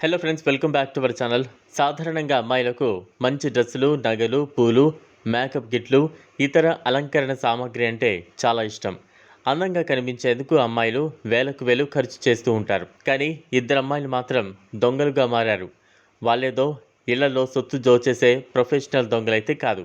Hello friends welcome back to our channel సాధారణంగా అమ్మాయిలకు మంచి డ్రెస్సులు నగలు పూలు మేకప్ కిట్లు ఇతర అలంకరణ సామాగ్రి అంటే చాలా ఇష్టం. అందంగా కనిపించేందుకు అమ్మాయిలు వేలకు వేలు ఖర్చు చేస్తూ ఉంటారు. కానీ ఇద్దరు అమ్మాయిలు మాత్రం దొంగలుగా మారారు. వాళ్ళేదో ఇళ్ళలో సొత్తు జోచేసే ప్రొఫెషనల్ దొంగలైతే కాదు.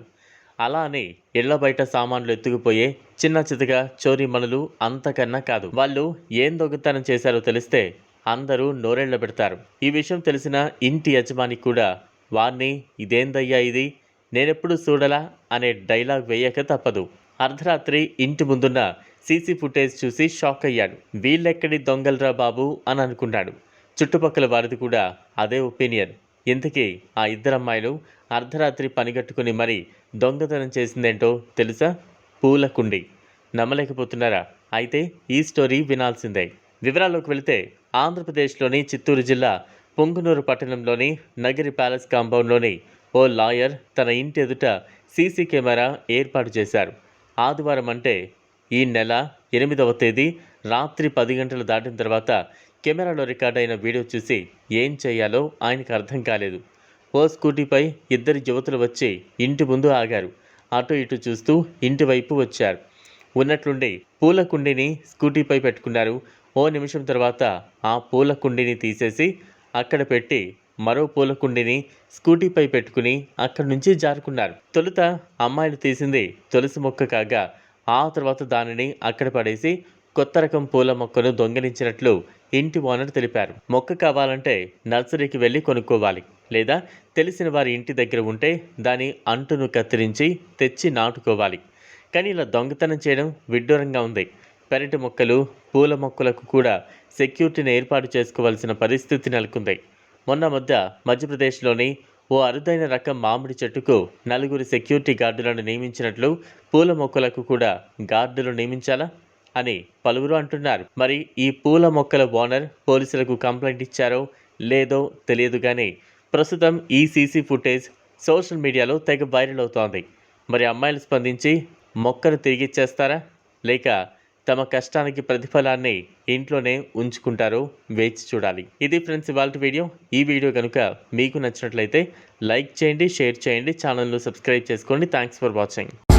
అలా అని ఇళ్ళ బయట సామాన్లు ఎత్తుకుపోయే చిన్న చితగా చోరీ మనులు అంతకన్నా కాదు. వాళ్ళు ఏం దొంగతనం చేశారో తెలిస్తే అందరూ నోరెళ్ళ పెడతారు. ఈ విషయం తెలిసిన ఇంటి యజమాని కూడా వారిని ఇదేందయ్యా ఇది? నేనెప్పుడు చూడలా? అనే డైలాగ్ వేయక తప్పదు. అర్ధరాత్రి ఇంటి ముందున్న సీసీ ఫుటేజ్ చూసి షాక్ అయ్యాడు. వీళ్ళెక్కడి దొంగలరా బాబు? అని అనుకున్నాడు. చుట్టుపక్కల వారిది కూడా అదే ఒపీనియన్. ఇంతకీ ఆ ఇద్దరు అమ్మాయిలు అర్ధరాత్రి పనిగట్టుకుని మరి దొంగతనం చేసిందేంటో తెలుసా? పూల కుండి. నమ్మలేకపోతున్నారా? అయితే ఈ స్టోరీ వినాల్సిందే. వివరాల్లోకి వెళితే ఆంధ్రప్రదేశ్లోని చిత్తూరు జిల్లా పొంగునూరు పట్టణంలోని నగిరి ప్యాలెస్ కాంపౌండ్లోని ఓ లాయర్ తన ఇంటి ఎదుట సీసీ కెమెరా ఏర్పాటు చేశారు. ఆదివారం అంటే ఈ నెల ఎనిమిదవ తేదీ రాత్రి పది గంటలు దాటిన తర్వాత కెమెరాలో రికార్డ్ అయిన వీడియో చూసి ఏం చేయాలో ఆయనకు అర్థం కాలేదు. ఓ స్కూటీపై ఇద్దరు యువతులు వచ్చి ఇంటి ముందు ఆగారు. అటు ఇటు చూస్తూ ఇంటి వైపు వచ్చారు. ఉన్నట్లుండి పూల కుండీని స్కూటీపై పెట్టుకున్నారు. ఓ నిమిషం తర్వాత ఆ పూల కుండీని తీసేసి అక్కడ పెట్టి మరో పూల కుండీని స్కూటీపై పెట్టుకుని అక్కడి నుంచి జారుకున్నారు. తొలుత అమ్మాయిలు తీసింది తులసి మొక్క కాగా ఆ తర్వాత దానిని అక్కడ పడేసి కొత్త రకం పూల మొక్కను దొంగిలించినట్లు ఇంటి ఓనర్ తెలిపారు. మొక్క కావాలంటే నర్సరీకి వెళ్ళి కొనుక్కోవాలి లేదా తెలిసిన వారి ఇంటి దగ్గర ఉంటే దాని అంటును కత్తిరించి తెచ్చి నాటుకోవాలి. కానీ ఇలా దొంగతనం చేయడం విడ్డూరంగా ఉంది. పెరటి మొక్కలు పూల మొక్కలకు కూడా సెక్యూరిటీని ఏర్పాటు చేసుకోవాల్సిన పరిస్థితి నెలకొంది. మొన్న మధ్య మధ్యప్రదేశ్లోని ఓ అరుదైన రకం మామిడి చెట్టుకు నలుగురు సెక్యూరిటీ గార్డులను నియమించినట్లు పూల మొక్కలకు కూడా గార్డులు నియమించాలా అని పలువురు అంటున్నారు. మరి ఈ పూల మొక్కల ఓనర్ పోలీసులకు కంప్లైంట్ ఇచ్చారో లేదో తెలియదు కానీ ప్రస్తుతం ఈ సీసీ ఫుటేజ్ సోషల్ మీడియాలో తెగ వైరల్ అవుతోంది. మరి అమ్మాయిలు స్పందించి మొక్కను తిరిగిచ్చేస్తారా? లేక తమ కష్టానికి ప్రతిఫలాన్ని ఇంట్లోనే ఉంచుకుంటారో వేచి చూడాలి. ఇది ఫ్రెండ్స్ ఇవాళ వీడియో. ఈ వీడియో కనుక మీకు నచ్చినట్లయితే లైక్ చేయండి షేర్ చేయండి ఛానల్ను సబ్స్క్రైబ్ చేసుకోండి. Thanks for watching.